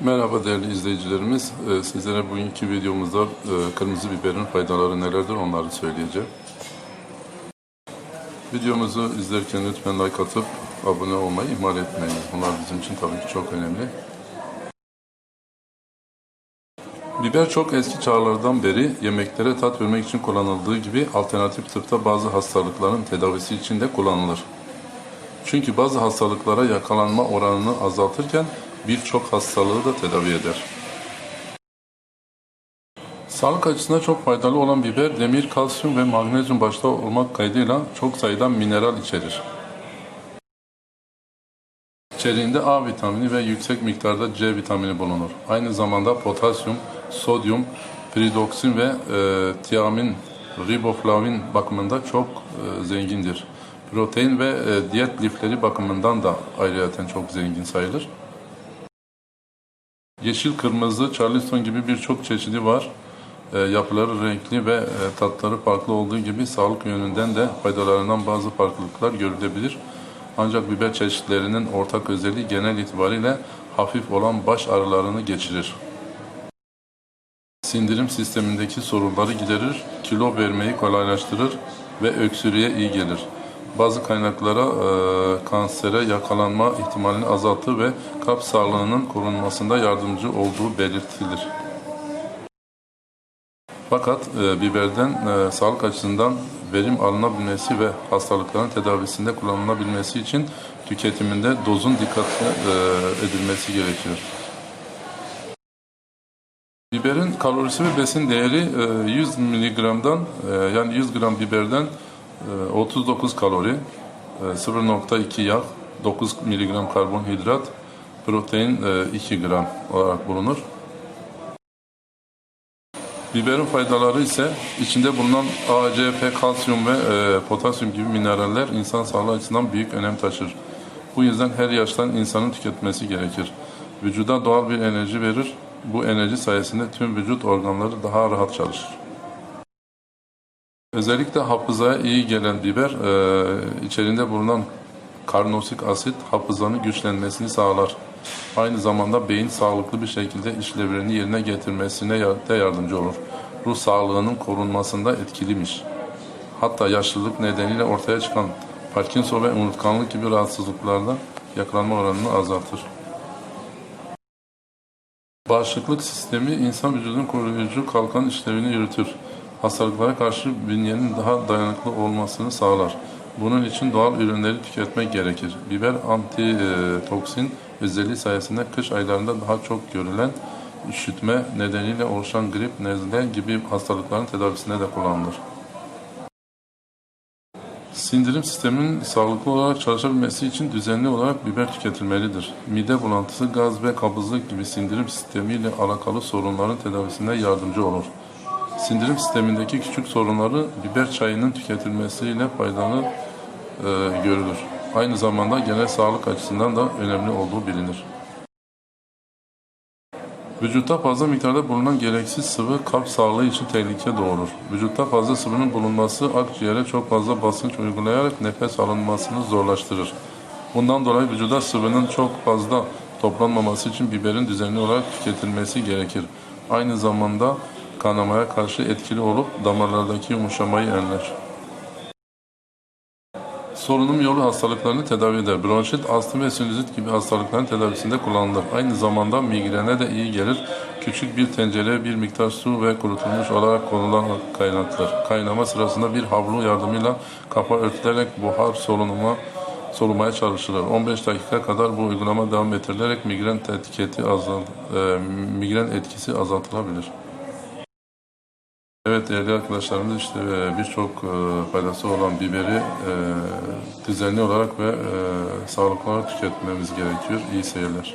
Merhaba değerli izleyicilerimiz. Ee, Sizlere bugünkü videomuzda e, kırmızı biberin faydaları nelerdir onları söyleyeceğim. Videomuzu izlerken lütfen like atıp abone olmayı ihmal etmeyin. Bunlar bizim için tabii ki çok önemli. Biber çok eski çağlardan beri yemeklere tat vermek için kullanıldığı gibi alternatif tıpta bazı hastalıkların tedavisi için de kullanılır. Çünkü bazı hastalıklara yakalanma oranını azaltırken birçok hastalığı da tedavi eder. Sağlık açısından çok faydalı olan biber, demir, kalsiyum ve magnezyum başta olmak kaydıyla çok sayıda mineral içerir. İçeriğinde A vitamini ve yüksek miktarda C vitamini bulunur. Aynı zamanda potasyum, sodyum, piridoksin ve e, tiamin, riboflavin bakımında çok e, zengindir. Protein ve e, diyet lifleri bakımından da ayrıyeten çok zengin sayılır. Yeşil, kırmızı, charleston gibi birçok çeşidi var. E, yapıları renkli ve e, tatları farklı olduğu gibi sağlık yönünden de faydalarından bazı farklılıklar görülebilir. Ancak biber çeşitlerinin ortak özelliği genel itibariyle hafif olan baş ağrılarını geçirir. Sindirim sistemindeki sorunları giderir, kilo vermeyi kolaylaştırır ve öksürüğe iyi gelir. Bazı kaynaklara e, kansere yakalanma ihtimalini azaltır ve kalp sağlığının korunmasında yardımcı olduğu belirtilir. Fakat e, biberden e, sağlık açısından verim alınabilmesi ve hastalıkların tedavisinde kullanılabilmesi için tüketiminde dozun dikkatli e, edilmesi gerekir. Biberin kalorisi ve besin değeri e, 100 miligramdan e, yani 100 gram biberden e, 39 kalori, e, 0.2 yağ, 9 miligram karbonhidrat, protein e, 2 gram olarak bulunur. Biberin faydaları ise içinde bulunan A, C, P, kalsiyum ve e, potasyum gibi mineraller insan sağlığı açısından büyük önem taşır. Bu yüzden her yaştan insanın tüketmesi gerekir. Vücuda doğal bir enerji verir. Bu enerji sayesinde tüm vücut organları daha rahat çalışır. Özellikle hafızaya iyi gelen biber, e, içerinde bulunan karnosik asit hafızanın güçlenmesini sağlar. Aynı zamanda beyin sağlıklı bir şekilde işlevlerini yerine getirmesine de yardımcı olur. Ruh sağlığının korunmasında etkilimiş. Hatta yaşlılık nedeniyle ortaya çıkan Parkinson ve unutkanlık gibi rahatsızlıklarda yakalanma oranını azaltır. Bağışıklık sistemi insan vücudunun koruyucu kalkan işlevini yürütür. Hastalıklara karşı bünyenin daha dayanıklı olmasını sağlar. Bunun için doğal ürünleri tüketmek gerekir. Biber antitoksin özelliği sayesinde kış aylarında daha çok görülen üşütme nedeniyle oluşan grip, nezle gibi hastalıkların tedavisinde de kullanılır. Sindirim sisteminin sağlıklı olarak çalışabilmesi için düzenli olarak biber tüketilmelidir. Mide bulantısı, gaz ve kabızlık gibi sindirim sistemiyle alakalı sorunların tedavisinde yardımcı olur. Sindirim sistemindeki küçük sorunları biber çayının tüketilmesiyle faydalı e, görülür. Aynı zamanda genel sağlık açısından da önemli olduğu bilinir. Vücutta fazla miktarda bulunan gereksiz sıvı kalp sağlığı için tehlike doğurur. Vücutta fazla sıvının bulunması akciğere çok fazla basınç uygulayarak nefes alınmasını zorlaştırır. Bundan dolayı vücuda sıvının çok fazla toplanmaması için biberin düzenli olarak tüketilmesi gerekir. Aynı zamanda kanamaya karşı etkili olup damarlardaki yumuşamayı önler. Solunum yolu hastalıklarını tedavi eder. Bronşit, astım ve sinüzit gibi hastalıkların tedavisinde kullanılır. Aynı zamanda migrene de iyi gelir. Küçük bir tencereye bir miktar su ve kurutulmuş olarak konulan kaynatılır. Kaynama sırasında bir havlu yardımıyla kafa örtülerek buhar solunuma solumaya çalışılır. 15 dakika kadar bu uygulama devam ettirilerek migren azalt, e, migren etkisi azaltılabilir. Evet değerli arkadaşlarımız işte e, birçok e, faydası olan biberi e, düzenli olarak ve sağlıklı olarak tüketmemiz gerekiyor. İyi seyirler.